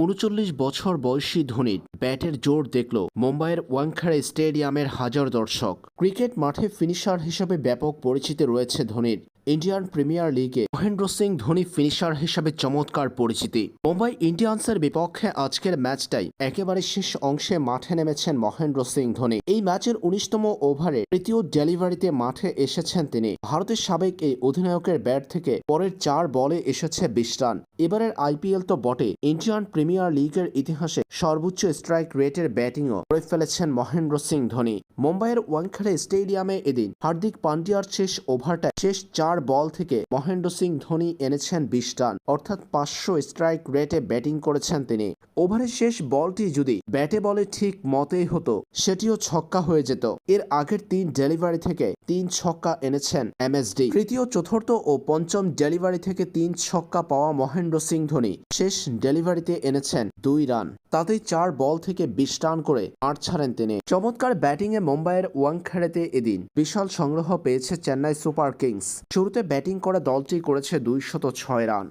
উনচল্লিশ বছর বয়সী ধোনির ব্যাটের জোর দেখল মুম্বাইয়ের ওয়াংখারে স্টেডিয়ামের হাজার দর্শক। ক্রিকেট মাঠে ফিনিশার হিসেবে ব্যাপক পরিচিতি রয়েছে ধোনির। ইন্ডিয়ান প্রিমিয়ার লিগে মহেন্দ্র সিং ধোনি ফিনিশার হিসেবে চমৎকার পরিচিতি। মুম্বাই ইন্ডিয়ান্সের বিপক্ষে আজকের ম্যাচটাই একেবারে শেষ অংশে মাঠে নেমেছেন মহেন্দ্র সিং ধোনি। এই ম্যাচের উনিশতম ওভারে তৃতীয় ডেলিভারিতে মাঠে এসেছেন তিনি। ভারতের সাবেক এই অধিনায়কের ব্যাট থেকে পরের চার বলে এসেছে বিশ রান। এবারের আইপিএল তো বটে। ইন্ডিয়ান প্রিমিয়ার লিগের ইতিহাসে সর্বোচ্চ স্ট্রাইক রেটের ব্যাটিংও করে ফেলেছেন মহেন্দ্র সিং ধোনি। মুম্বাইয়ের ওয়াংখাড়ে স্টেডিয়ামে এদিন হার্দিক পান্ডিয়ার শেষ ওভারটা শেষ চার বল থেকে মহেন্দ্র সিং ধোনি এনেছেন বিশ রান, অর্থাৎ পাঁচশো স্ট্রাইক রেটে ব্যাটিং করেছেন তিনি। ওভারের শেষ বলটি যদি ব্যাটে বলে ঠিক মতেই হতো, সেটিও ছক্কা হয়ে যেত। এর আগের তিন ডেলিভারি থেকে তিন ছক্কা এনেছেন এমএসডি। তৃতীয়, চতুর্থ ও পঞ্চম ডেলিভারি থেকে তিন ছক্কা পাওয়া মহেন্দ্র সিং ধোনি শেষ ডেলিভারিতে এনেছেন দুই রান। তাতেই চার বল থেকে বিশ রান করে মাঠ ছাড়েন তিনি। চমৎকার ব্যাটিংয়ে মুম্বাইয়ের ওয়াংখেড়েতে এদিন বিশাল সংগ্রহ পেয়েছে চেন্নাই সুপার কিংস। শুরুতে ব্যাটিং করা দলটি করেছে দুইশত ছয় রান।